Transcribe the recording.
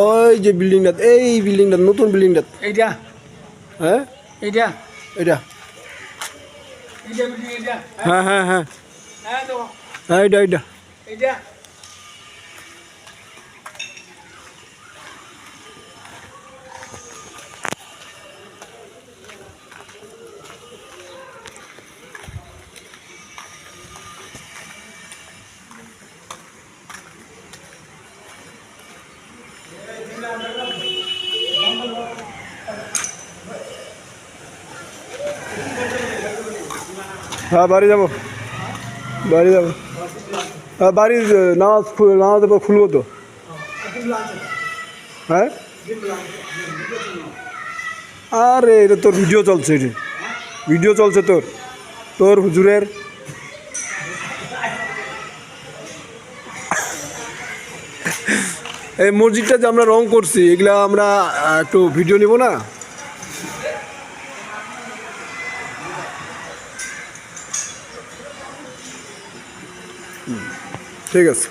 ওই যে বিল্ডিংটা এই বিল্ডিংটা নতুন বিল্ডিংটা এইটা? হ্যাঁ? এইটা? এইটা। বিল্ডিং এইটা? হ্যাঁ হ্যাঁ হ্যাঁ। হ্যাঁ এইটা হ্যাঁ এটা এটা এইটা? হ্যাঁ বাড়ি যাব। বাড়ি যাব। হ্যাঁ বাড়ির নামাজ খু- নামাজ এবার খুলবো তো। হ্যাঁ? আরে, এটা তোর ভিডিও চলছে এটা ভিডিও চলছে তোর। তোর হুজুরের। এই মসজিদটা যে আমরা রং করছি এগুলা আমরা একটু ভিডিও নিব না ঠিক আছে